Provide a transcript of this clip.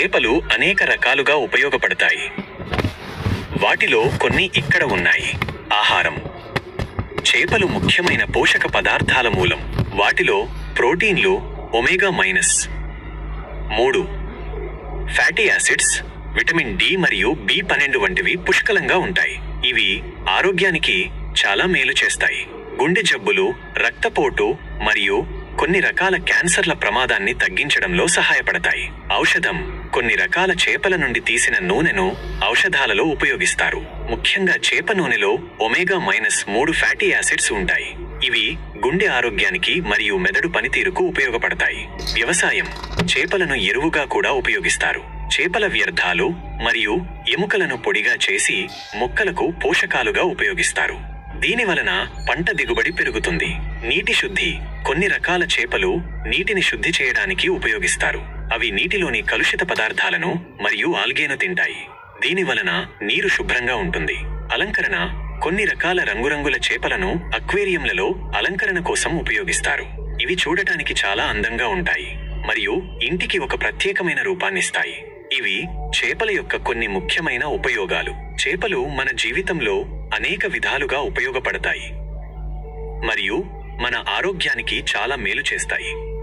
చేపలు అనేక రకాలుగా ఉపయోగపడతాయి. వాటిలో కొన్ని ఇక్కడ ఉన్నాయి. ఆహారం. చేపలు ముఖ్యమైన పోషక పదార్థాల మూలం. వాటిలో ప్రోటీన్లు ఒమేగా మైనస్. మూడు. ఫ్యాటీ యాసిడ్స్ విటమిన్ డి మరియు బి పన్నెండు వంటివి పుష్కలంగా ఉంటాయి. ఇవి ఆరోగ్యానికి చాలా మేలు చేస్తాయి. గుండె జబ్బులు రక్తపోటు మరియు కొన్ని రకాల క్యాన్సర్ల ప్రమాదాన్ని తగ్గించడంలో సహాయపడతాయి. ఔషధం కొన్ని రకాల చేపల నుండి తీసిన నూనెను ఔషధాలలో ఉపయోగిస్తారు. ముఖ్యంగా చేప నూనెలో ఒమేగా మైనస్ మూడు ఫ్యాటీ యాసిడ్స్ ఉంటాయి. ఇవి గుండె ఆరోగ్యానికి మరియు మెదడు పనితీరుకు ఉపయోగపడతాయి. వ్యవసాయం చేపలను ఎరువుగా కూడా ఉపయోగిస్తారు. చేపల వ్యర్థాలు మరియు ఎముకలను పొడిగా చేసి మొక్కలకు పోషకాలుగా ఉపయోగిస్తారు. దీని వలన పంట దిగుబడి పెరుగుతుంది. నీటి శుద్ధి కొన్ని రకాల చేపలు నీటిని శుద్ధి చేయడానికి ఉపయోగిస్తారు. అవి నీటిలోని కలుషిత పదార్థాలను మరియు ఆల్గేను తింటాయి. దీని వలన నీరు శుభ్రంగా ఉంటుంది. అలంకరణ కొన్ని రకాల రంగురంగుల చేపలను అక్వేరియంలలో అలంకరణ కోసం ఉపయోగిస్తారు. ఇవి చూడటానికి చాలా అందంగా ఉంటాయి మరియు ఇంటికి ఒక ప్రత్యేకమైన రూపాన్నిస్తాయి ఇవి చేపల యొక్క కొన్ని ముఖ్యమైన ఉపయోగాలు. చేపలు మన జీవితంలో అనేక విధాలుగా ఉపయోగపడతాయి. మరియు మన ఆరోగ్యానికి చాలా మేలు చేస్తాయి.